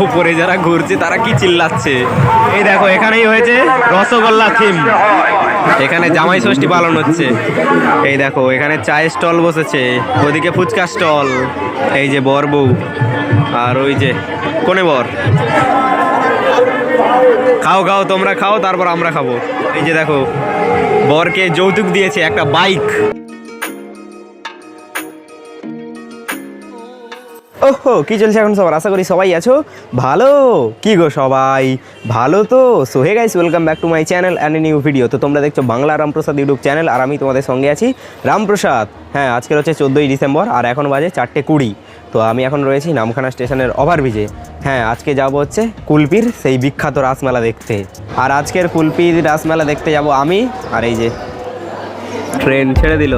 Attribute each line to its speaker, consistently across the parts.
Speaker 1: উপরে যারা ঘুরছে, তারা কি চিল্লাচ্ছে? এই দেখো, এখানেই হয়েছে রসগোল্লা থিম এখানে জামাই ষষ্ঠী পালন হচ্ছে। এই দেখো, এখানে চায়ের স্টল বসেছে। ওদিকে ফুচকা স্টল। এই যে বর বউ। আর ওই যে, কোনে বর? খাও খাও, তোমরা খাও, তারপর আমরা খাব। এই যে দেখো, বরকে যৌতুক দিয়েছে একটা বাইক। ওহো, কি চলছে এখন সবার? আশা করি সবাই আছো ভালো। কি গো সবাই? ভালো তো? So hey guys welcome back to my channel and new video তো তোমরা দেখছ বাংলা রামপ্রসাদ ইউটিউব চ্যানেল আর আমি তোমাদের সঙ্গে আছি রামপ্রসাদ। হ্যাঁ আজকের হচ্ছে চোদ্দোই ডিসেম্বর আর এখন বাজে চারটে কুড়ি। তো আমি এখন রয়েছি নামখানা স্টেশনের ওভারব্রিজে হ্যাঁ আজকে যাব হচ্ছে কুলপির সেই বিখ্যাত রাসমেলা দেখতে। আর আজকের কুলপির রাসমেলা দেখতে যাব আমি আর এই যে ট্রেন ছেড়ে দিল।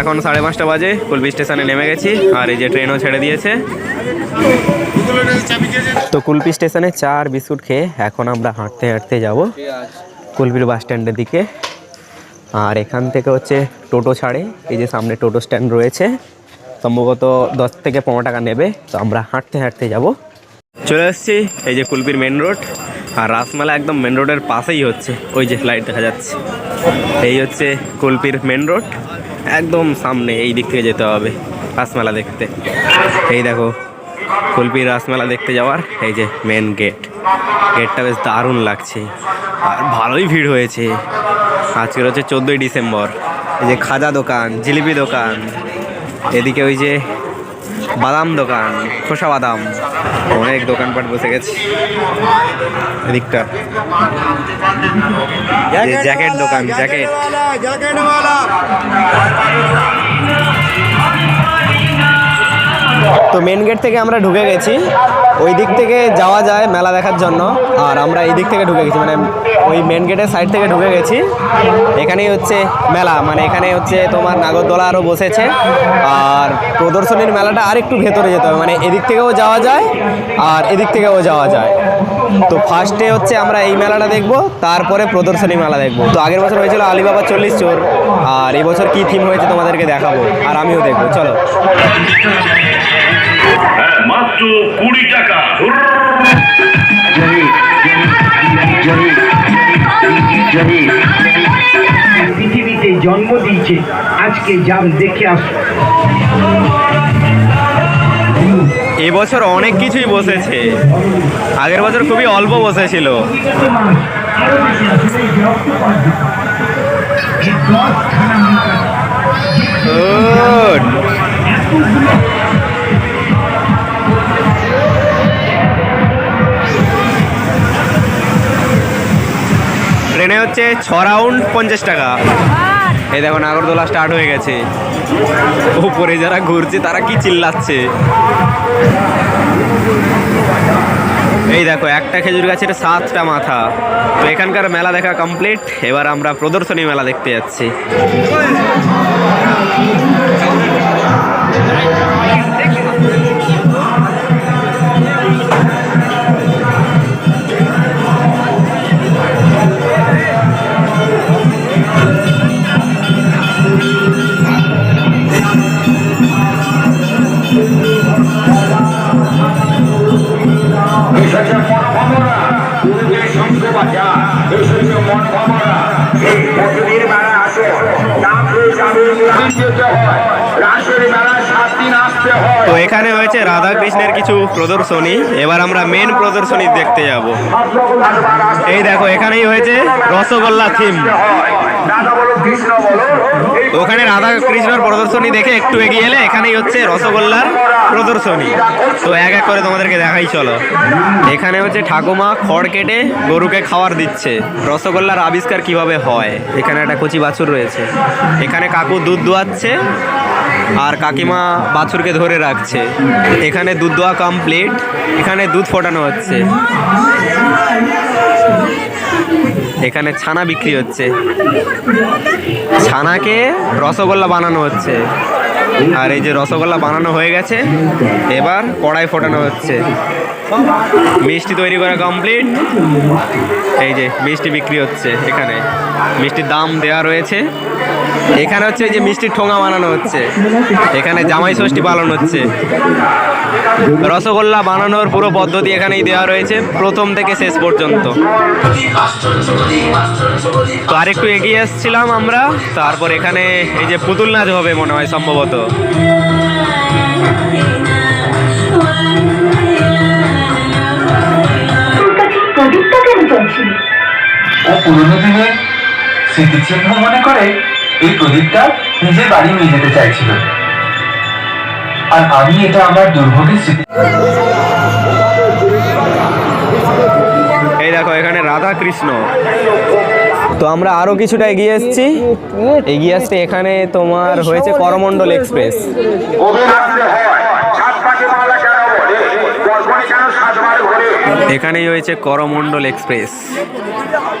Speaker 1: এখন সাড়ে পাঁচটা বাজে কুলপি স্টেশনে নেমে গেছি, আর এই যে ট্রেনও ছেড়ে দিয়েছে। তো কুলপি স্টেশনে চা আর বিস্কুট খেয়ে এখন আমরা হাঁটতে হাঁটতে যাব কুলপির বাস স্ট্যান্ডের দিকে। আর এখান থেকে হচ্ছে টোটো ছাড়ে, এই যে সামনে টোটো স্ট্যান্ড রয়েছে, সম্ভবত দশ থেকে পনেরো টাকা নেবে, তো আমরা হাঁটতে হাঁটতে যাব। চলে আসছি এই যে কুলপির মেন রোড আর রাসমেলা একদম মেন রোডের পাশেই হচ্ছে। ওই যে লাইট দেখা যাচ্ছে। এই হচ্ছে কুলপির মেন রোড একদম সামনে এই দিক থেকে যেতে হবে রাসমেলা দেখতে। এই দেখো, কুলপির রাসমেলা দেখতে যাওয়ার এই যে মেন গেট গেটটা বেশ দারুণ লাগছে। আর ভালোই ভিড় হয়েছে। আজকের হচ্ছে চোদ্দোই ডিসেম্বর। এই যে খাজা দোকান, জিলিপি দোকান। এদিকে ওই যে বাদাম দোকান খোসা বাদাম। অনেক দোকানপাট বসে গেছে। এদিকটা। জ্যাকেট দোকান জ্যাকেট। জ্যাকেট তো মেন গেট থেকে আমরা ঢুকে গেছি। ওই দিক থেকে যাওয়া যায় মেলা দেখার জন্য। আর আমরা এই দিক থেকে ঢুকে গেছি। মানে ওই মেন গেটের সাইড থেকে ঢুকে গেছি। এখানেই হচ্ছে মেলা। মানে এখানে হচ্ছে তোমার নাগরদোলা আরও বসেছে। আর প্রদর্শনীর মেলাটা আর একটু ভেতরে যেতে হবে। মানে এদিক থেকেও যাওয়া যায়, আর এদিক থেকেও যাওয়া যায়। তো ফার্স্টে হচ্ছে আমরা এই মেলাটা দেখব, তারপরে প্রদর্শনী মেলা দেখব। তো আগের বছর হয়েছিল আলিবাবা চল্লিশ চোর। আর এই বছর কী থিম হয়েছে তোমাদেরকে দেখাবো, আর আমিও দেখব। চলো।
Speaker 2: হ্যাঁ, মাত্র কুড়ি টাকা।
Speaker 3: পৃথিবীতে জন্ম দিয়েছে। আজকে যান দেখে আস।
Speaker 1: এবছর অনেক কিছুই বসেছে। আগের বছর খুবই অল্প বসেছিল। Good. ট্রেনে হচ্ছে ছ রাউন্ড পঞ্চাশ টাকা। এই দেখো নাগরদোলা স্টার্ট হয়ে গেছে। উপরে যারা ঘুরছে, তারা কি চিল্লাচ্ছে? এই দেখো, একটা খেজুর গাছের সাতটা মাথা। তো এখানকার মেলা দেখা কমপ্লিট এবার আমরা প্রদর্শনী মেলা দেখতে যাচ্ছি।
Speaker 2: নাম হয়ে হয়। রাসের সাত দিন আসতে হয়।
Speaker 1: তো এখানে হয়েছে রাধা কৃষ্ণের কিছু প্রদর্শনী। এবার আমরা মেন প্রদর্শনী দেখতে যাব। এই দেখো এখানেই হয়েছে রসগোল্লা থিম ওখানে রাধা কৃষ্ণর প্রদর্শনী দেখে একটু এগিয়ে এলে এখানেই হচ্ছে রসগোল্লার প্রদর্শনী। তো এক এক করে তোমাদেরকে দেখাই, চলো। এখানে হচ্ছে ঠাকুমা খড় কেটে গরুকে খাবার দিচ্ছে। রসগোল্লার আবিষ্কার কীভাবে হয়? এখানে একটা কচি বাছুর রয়েছে। এখানে কাকু দুধ দোয়াচ্ছে আর কাকিমা বাছুরকে ধরে রাখছে। এখানে দুধ দোয়া কমপ্লিট এখানে দুধ ফোটানো হচ্ছে। এখানে ছানা বিক্রি হচ্ছে। ছানাকে রসগোল্লা বানানো হচ্ছে। আর এই যে রসগোল্লা বানানো হয়ে গেছে, এবার কড়াই ফোটানো হচ্ছে। মিষ্টি তৈরি করা কমপ্লিট এই যে মিষ্টি বিক্রি হচ্ছে এখানে। মিষ্টির দাম দেওয়া রয়েছে। এখানে হচ্ছে যে মিষ্টির ঠোঙা বানানো হচ্ছে। এখানে জামাই ষষ্ঠী পালন হচ্ছে। রসগোল্লা বানানোর পুরো পদ্ধতি এখানেই দেওয়া রয়েছে। প্রথম থেকে শেষ পর্যন্ত। তো আরেকটু এগিয়ে এসেছিলাম আমরা। তারপর এখানে এই যে পুতুল নাচ হবে মনে হয় সম্ভবত।
Speaker 4: প্রদীপটা কেন চলছিল
Speaker 5: ও পুরোনো দিনে স্মৃতিচিহ্ন মনে করে এই প্রদীপটা নিজের বাড়ি নিয়ে যেতে চাইছিল। আর আমি এটা আমার দুর্ভোগের স্মৃতি
Speaker 1: এই দেখো এখানে রাধা কৃষ্ণ তো আমরা আরও কিছুটা এগিয়ে এসেছি। এগিয়ে আসতে এখানে তোমার হয়েছে করমণ্ডল এক্সপ্রেস
Speaker 2: কবে রাত্রে হয় সাত পাকে মালা কেন বলে গল্পনে কেন সাতবার ঘরে
Speaker 1: এখানেই হয়েছে করমণ্ডল এক্সপ্রেস।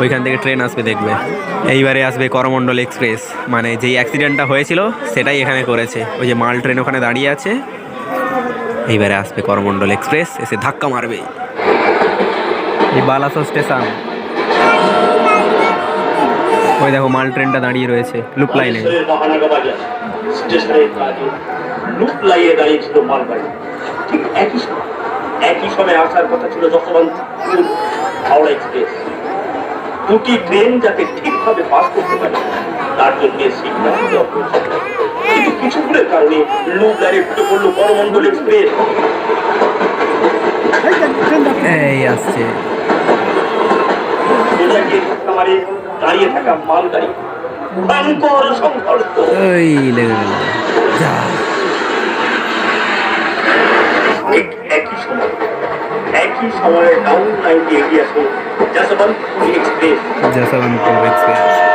Speaker 1: ওইখান থেকে ট্রেন আসবে দেখবে। এইবারে আসবে করমণ্ডল এক্সপ্রেস। মানে যেই অ্যাক্সিডেন্টটা হয়েছিল, সেটাই এখানে করেছে। ওই যে মাল ট্রেন ওখানে দাঁড়িয়ে আছে। এইবারে আসবে করমণ্ডল এক্সপ্রেস, এসে ধাক্কা মারবে। এই বালাসো স্টেশন। ওই দেখো, মাল ট্রেনটা দাঁড়িয়ে রয়েছে, লুপ লাইনে।
Speaker 6: লুপ দাঁড়িয়েছিল মালগাড়ি ঠিক একই সময়। একই সময় আসার কথা ছিল যশবন্তপুর হাওড়া এক্সপ্রেস দুটি ট্রেন যাতে ঠিকভাবে পাস করতে পারে তার জন্য সিগন্যাল কিন্তু কিছু ভুলের কারণে লুপ লাইনে ঢুকে পড়ল করমণ্ডল এক্সপ্রেস।
Speaker 1: এই আসছে।
Speaker 6: সোজাকে দাঁড়িয়ে থাকা মালগাড়ি। ভয়ঙ্কর সংঘর্ষ।
Speaker 1: ওই লেগে গেল। যা।
Speaker 6: সময়ে ডাউন লাইন দিয়ে এগিয়ে আসে যশবন্তপুর এক্সপ্রেস
Speaker 1: যশবন্তপুর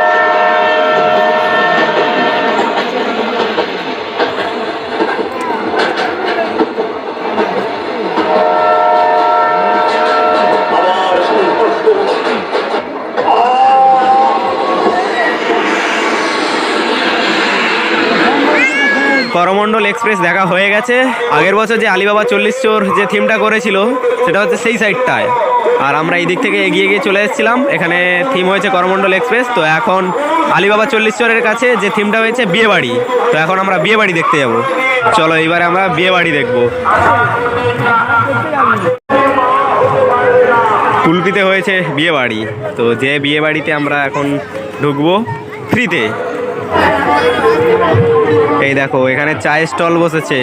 Speaker 1: করমণ্ডল এক্সপ্রেস দেখা হয়ে গেছে। আগের বছর যে আলিবাবা চল্লিশ চোর যে থিমটা করেছিল, সেটা হচ্ছে সেই সাইডটায় আর আমরা এই দিক থেকে এগিয়ে গিয়ে চলে এসেছিলাম। এখানে থিম হয়েছে করমণ্ডল এক্সপ্রেস। তো এখন আলিবাবা চল্লিশ চোরের কাছে যে থিমটা হয়েছে বিয়ে বাড়ি তো এখন আমরা বিয়ে বাড়ি দেখতে যাব। চলো এবারে আমরা বিয়ে বাড়ি দেখব। কুলপিতে হয়েছে বিয়ে বাড়ি তো যে বিয়ে বাড়িতে আমরা এখন ঢুকবো ফ্রিতে এই দেখো, এখানে চায়ের স্টল বসেছে।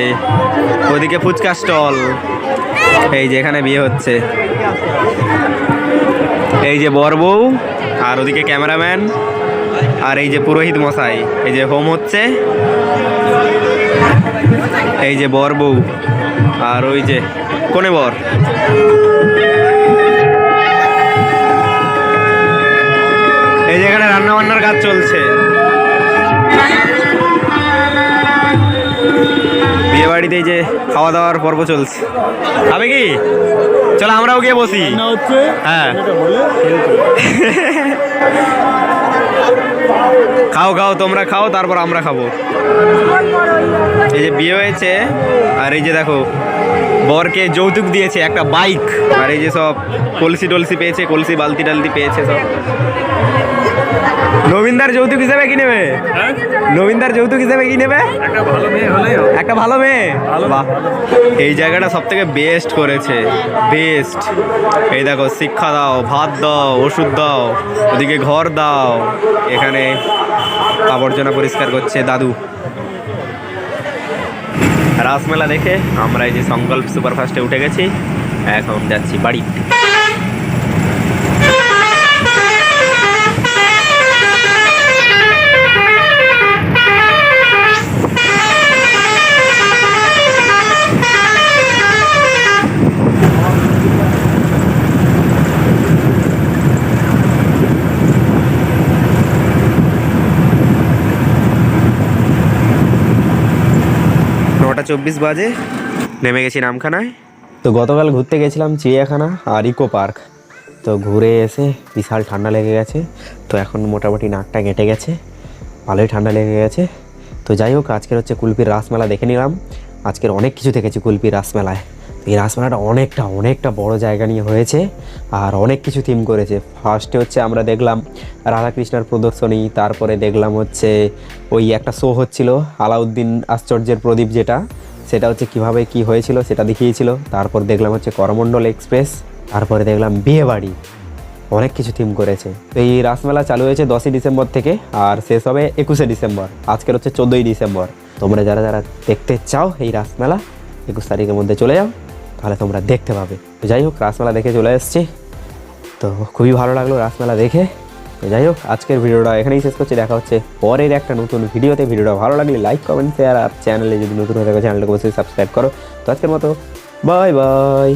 Speaker 1: ওদিকে ফুচকা স্টল। এই যে এখানে বিয়ে হচ্ছে। এই যে বর বউ, আর ওদিকে ক্যামেরাম্যান, আর এই যে পুরোহিত মশাই। এই যে হোম হচ্ছে। এই যে বর বউ, আর ওই যে, কোনে বর? এই যে এখানে রান্না বান্নার কাজ চলছে। বিয়ে বাড়িতে যে খাওয়া দাওয়ার পর্ব চলছে। হবে কি? চলো আমরাও গিয়ে বসি। হ্যাঁ। খাও খাও তোমরা খাও তারপর আমরা খাব। এই যে বিয়ে হয়েছে আর এই যে দেখো বরকে যৌতুক দিয়েছে একটা বাইক আর এই যে সব কলসি টলসি পেয়েছে কলসি বালতি টালতি পেয়েছে সব। নবীনদার যৌতুক হিসেবে কি নেবে? নবীনদার যৌতুক হিসেবে কি নেবে? একটা ভালো মেয়ে বাহ। এই জায়গাটা সব থেকে বেস্ট করেছে। বেস্ট এই দেখো শিক্ষা দাও ভাত দাও ওষুধ দাও ওদিকে ঘর দাও এখানে আবর্জনা পরিষ্কার করছে দাদু। রাসমেলা দেখে আমরা এই যে সংকল্প সুপারফাস্টে উঠে গেছি এখন যাচ্ছি বাড়ি। নটা চব্বিশ বাজে, নেমে গেছি নামখানায়। তো গতকাল ঘুরতে গেছিলাম চিড়িয়াখানা আর ইকো পার্ক। তো ঘুরে এসে বিশাল ঠান্ডা লেগে গেছে, তো এখন মোটামুটি নাকটা কেটে গেছে, ভালোই ঠান্ডা লেগে গেছে। তো যাই হোক, আজকের হচ্ছে কুলপির রাসমেলা দেখে নিলাম। আজকের অনেক কিছু দেখেছি কুলপির রাসমেলায়। এই রাসমেলাটা অনেকটা অনেকটা বড় জায়গা নিয়ে হয়েছে আর অনেক কিছু থিম করেছে। ফার্স্টে হচ্ছে আমরা দেখলাম রাধাকৃষ্ণের প্রদর্শনী, তারপরে দেখলাম হচ্ছে ওই একটা শো হচ্ছিল, আলাউদ্দিন আশ্চর্যের প্রদীপ যেটা, সেটা হচ্ছে কীভাবে কি হয়েছিল সেটা দেখিয়েছিল। তারপর দেখলাম হচ্ছে করমণ্ডল এক্সপ্রেস তারপরে দেখলাম বিয়ে বাড়ি অনেক কিছু থিম করেছে। তো এই রাসমেলা চালু হয়েছে দশই ডিসেম্বর থেকে আর শেষ হবে একুশে ডিসেম্বর, আজকের হচ্ছে চোদ্দোই ডিসেম্বর। তোমরা যারা যারা দেখতে চাও এই রাসমেলা, একুশ তারিখের মধ্যে চলে যাও। তাহলে তোমরা দেখতে পাবে। তো যাই হোক, রাসমেলা দেখে চলে এসেছি। তো খুবই ভালো লাগল রাসমেলা দেখে। তো যাই হোক, আজকের ভিডিওটা এখানেই শেষ করছি। দেখা হচ্ছে পরের একটা নতুন ভিডিওতে। ভিডিওটা ভালো লাগলে লাইক, কমেন্ট শেয়ার আর চ্যানেলে যদি নতুন হয়ে থাকে চ্যানেলটাকে অবশ্যই সাবস্ক্রাইব করো। তো আজকের মতো বাই বাই